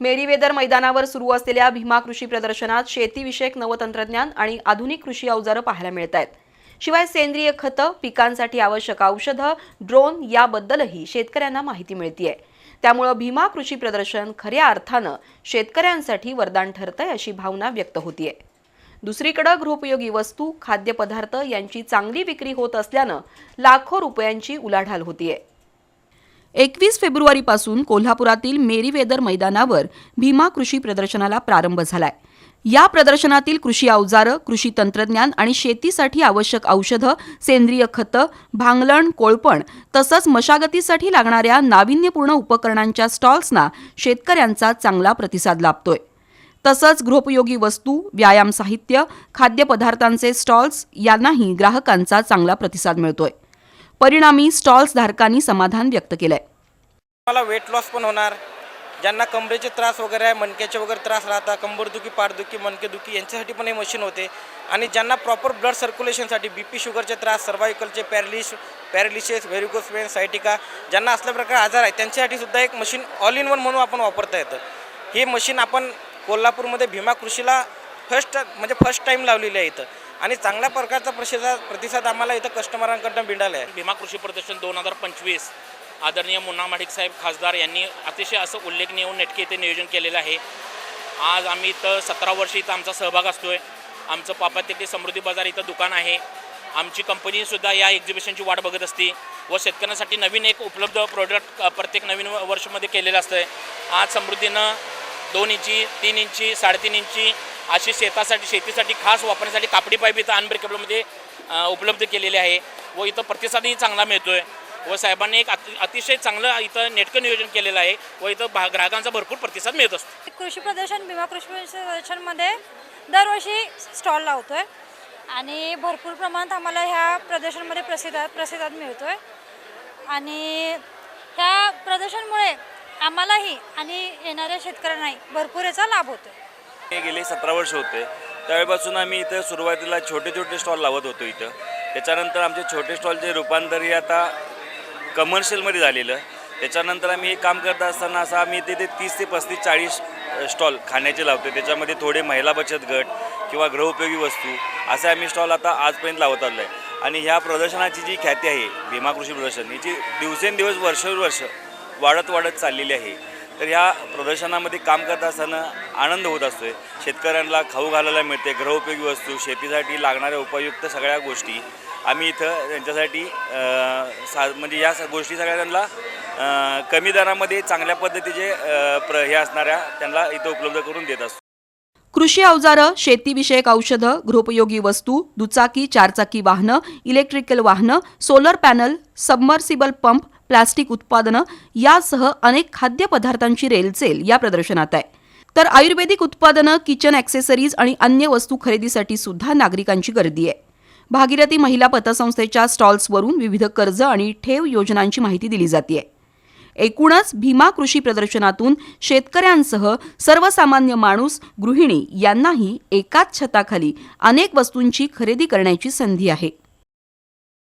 Merryweather मैदानावर सुरू असलेल्या भीमा कृषी प्रदर्शनात शेतीविषयक नवतंत्रज्ञान आणि आधुनिक कृषी अवजारं पाहायला मिळत आहेत. शिवाय सेंद्रिय खतं पिकांसाठी आवश्यक औषधं ड्रोन याबद्दलही शेतकऱ्यांना माहिती मिळतीये. त्यामुळं भीमा कृषी प्रदर्शन खऱ्या अर्थानं शेतकऱ्यांसाठी वरदान ठरतंय अशी भावना व्यक्त होतीये. दुसरीकडं गृहोपयोगी वस्तू खाद्यपदार्थ यांची चांगली विक्री होत असल्यानं लाखो रुपयांची उलाढाल होतीये. एकवीस फेब्रुवारीपासून कोल्हापुरातील मेरीवेदर मैदानावर भीमा कृषी प्रदर्शनाला प्रारंभ झालाय. या प्रदर्शनातील कृषी अवजारं कृषी तंत्रज्ञान आणि शेतीसाठी आवश्यक औषधं सेंद्रिय खतं भांगलण कोळपण तसंच मशागतीसाठी लागणाऱ्या नाविन्यपूर्ण उपकरणांच्या स्टॉल्सना शेतकऱ्यांचा चांगला प्रतिसाद लाभतोय. तसंच गृहोपयोगी वस्तू व्यायाम साहित्य खाद्यपदार्थांचे स्टॉल्स यांनाही ग्राहकांचा चांगला प्रतिसाद मिळतोय. परिणामी स्टॉल्स धारकांनी समाधान व्यक्त केलंय. मला वेट लॉस पण होणार. ज्यांना कमरेचे त्रास वगैरे आहे मणक्याचे वगैरे त्रास राहतात कंबरदुखी पाठदुखी मणकेदुखी यांच्यासाठी पण हे मशीन होते. आणि ज्यांना प्रॉपर ब्लड सर्क्युलेशनसाठी बी पी शुगरचे त्रास सर्वायकलचे पॅरलिश पॅरलिशेस व्हेरिकोसमेन सायटिका ज्यांना असल्या प्रकारे आजार आहे त्यांच्यासाठी सुद्धा एक मशीन ऑल इन वन म्हणून आपण वापरता येतं. हे मशीन आपण कोल्हापूरमध्ये भीमा कृषीला फर्स्ट म्हणजे फर्स्ट टाईम लावलेली आहे इथं. आणि चांगल्या प्रकारचा प्रतिसाद प्रतिसाद आम्हाला इथं कस्टमरांकडनं मिळाला आहे भीमा कृषी प्रदर्शन दोन हजार पंचवीस आदरणीय मुन्ना माडिक साहेब खासदार यांनी अतिशय असं उल्लेखनीय नेटके इथे नियोजन केलेलं आहे. आज आम्ही इथं सतरा वर्ष इथं आमचा सहभाग असतो आहे आमचं पापातेटी समृद्धी बाजार इथं दुकान आहे. आमची कंपनीसुद्धा या एक्झिबिशनची वाट बघत असते व शेतकऱ्यांसाठी नवीन एक उपलब्ध प्रोडक्ट प्रत्येक नवीन वर्षमध्ये केलेलं असतं आज समृद्धीनं दोन इंची तीन इंची साडेतीन इंची अशी शेतासाठी शेतीसाठी खास वापरण्यासाठी कापडी पाईप इथं अनब्रेकेबलमध्ये उपलब्ध केलेले आहे व इथं प्रतिसादही चांगला मिळतो आहे व साहेबांनी एक अति अतिशय चांगलं इथं नेटकं नियोजन केलेलं आहे व इथं भा ग्राहकांचा भरपूर प्रतिसाद मिळत असतो. कृषी प्रदर्शन भीमा कृषी प्रदर्शनमध्ये दरवर्षी स्टॉल लावतो आहे आणि भरपूर प्रमाणात आम्हाला ह्या प्रदर्शनमध्ये प्रसिद्ध प्रसिद्धात मिळतो आहे आणि ह्या प्रदर्शनमुळे आम्हालाही आणि येणाऱ्या शेतकऱ्यांनाही भरपूर याचा लाभ होतो आहे हे गेले सतरा वर्ष होते. त्यावेळेपासून आम्ही इथं सुरुवातीला छोटे छोटे स्टॉल लावत होतो इथं. त्याच्यानंतर आमचे छोटे स्टॉलचे रूपांतर हे आता कमर्शियलमध्ये झालेलं त्याच्यानंतर आम्ही हे काम करत असताना असं आम्ही तिथे तीस ते पस्तीस चाळीस स्टॉल खाण्याचे लावतो. त्याच्यामध्ये थोडे महिला बचत गट किंवा गृहउपयोगी वस्तू असे आम्ही स्टॉल आता आजपर्यंत लावत आलो आहे. आणि ह्या प्रदर्शनाची जी ख्याती आहे भीमा कृषी प्रदर्शन हिची दिवसेंदिवस वर्षानुवर्ष वाढत वाढत चाललेली आहे. तर या प्रदर्शनामध्ये काम करत असताना आनंद होत असतोय. शेतकऱ्यांना खाऊ घालायला मिळते गृहोपयोगी वस्तू शेतीसाठी लागणाऱ्या उपयुक्त सगळ्या गोष्टी. आम्ही इथं त्यांच्यासाठी सा म्हणजे या गोष्टी सगळ्या त्यांना कमी दरामध्ये चांगल्या पद्धतीचे प्र हे असणाऱ्या त्यांना इथं उपलब्ध करून देत असतो. कृषी अवजारं शेतीविषयक औषधं गृहोपयोगी वस्तू दुचाकी चारचाकी वाहनं इलेक्ट्रिकल वाहनं solar panel submersible pump plastic उत्पादनं यासह अनेक खाद्यपदार्थांची रेलचेल या प्रदर्शनात आहे. तर आयुर्वेदिक उत्पादनं किचन ॲक्सेसरीज आणि अन्य वस्तू खरेदीसाठी सुद्धा नागरिकांची गर्दी आहे. भागीरथी महिला पतसंस्थेच्या स्टॉल्सवरून विविध कर्ज आणि ठेव योजनांची माहिती दिली जाते एकूणच भीमा कृषी प्रदर्शनातून शेतकऱ्यांसह सर्वसामान्य माणूस गृहिणी यांनाही एकाच छताखाली अनेक वस्तूंची खरेदी करण्याची संधी आहे.